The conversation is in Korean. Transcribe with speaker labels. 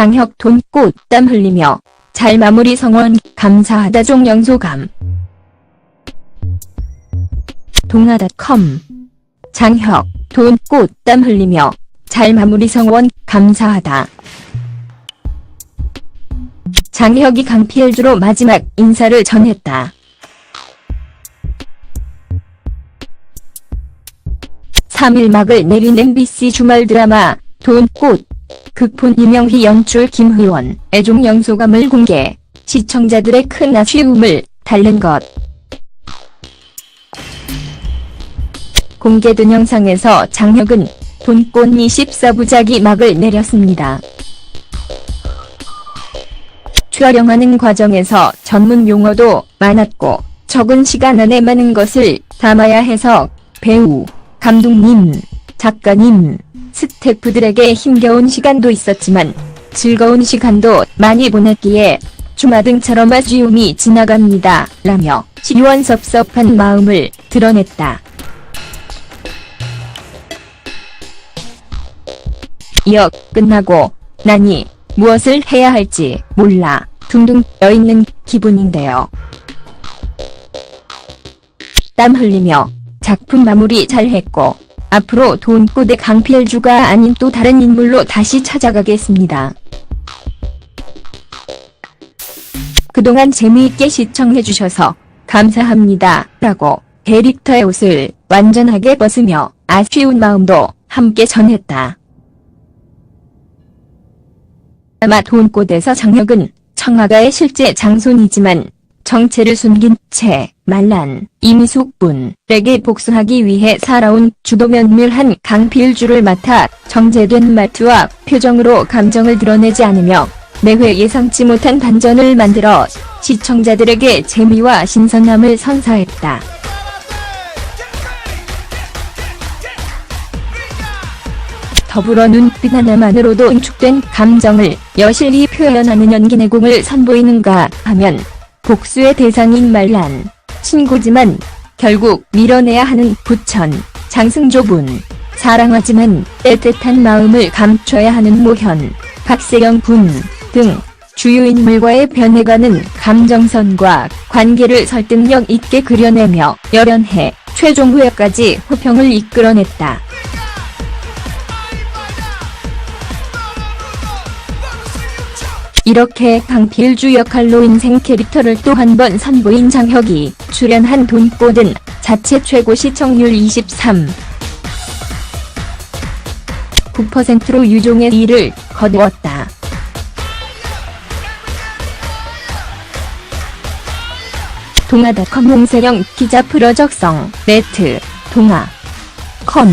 Speaker 1: 장혁 돈 꽃 땀 흘리며 잘 마무리 성원 감사하다 종영소감. 동아닷컴. 장혁 돈 꽃 땀 흘리며 잘 마무리 성원 감사하다. 장혁이 강피엘주로 마지막 인사를 전했다. 3일 막을 내린 MBC 주말 드라마 돈꽃 극본 이명희 연출 김의원 애종 영소감을 공개 시청자들의 큰 아쉬움을 달랜 것 공개된 영상에서 장혁은 돈꽃 24부작이 막을 내렸습니다. 촬영하는 과정에서 전문 용어도 많았고 적은 시간 안에 많은 것을 담아야 해서 배우, 감독님, 작가님, 스태프들에게 힘겨운 시간도 있었지만 즐거운 시간도 많이 보냈기에 주마등처럼 아쉬움이 지나갑니다. 라며 시원 섭섭한 마음을 드러냈다. 이어 끝나고 나니 무엇을 해야 할지 몰라 둥둥 떠있는 기분인데요. 땀 흘리며 작품 마무리 잘했고 앞으로 돈꽃의 강필주가 아닌 또 다른 인물로 다시 찾아가겠습니다. 그동안 재미있게 시청해주셔서 감사합니다. 라고 캐릭터의 옷을 완전하게 벗으며 아쉬운 마음도 함께 전했다. 아마 돈꽃에서 장혁은 청아가의 실제 장손이지만 정체를 숨긴 채 말란 임숙분에게 복수하기 위해 살아온 주도면밀한 강필주를 맡아 정제된 말투와 표정으로 감정을 드러내지 않으며 매회 예상치 못한 반전을 만들어 시청자들에게 재미와 신선함을 선사했다. 더불어 눈빛 하나만으로도 응축된 감정을 여실히 표현하는 연기 내공을 선보이는가 하면 복수의 대상인 말란 친구지만 결국 밀어내야 하는 부천 장승조분 사랑하지만 애틋한 마음을 감춰야 하는 모현 박세영 분 등 주요 인물과의 변해가는 감정선과 관계를 설득력 있게 그려내며 열연해 최종 후회까지 호평을 이끌어냈다. 이렇게 강필주 역할로 인생 캐릭터를 또 한 번 선보인 장혁이 출연한 돈꽃은 자체 최고 시청률 23. 9%로 유종의 2를 거두었다. 동아닷컴 홍세영 기자 프로 적성 네트 동아 컴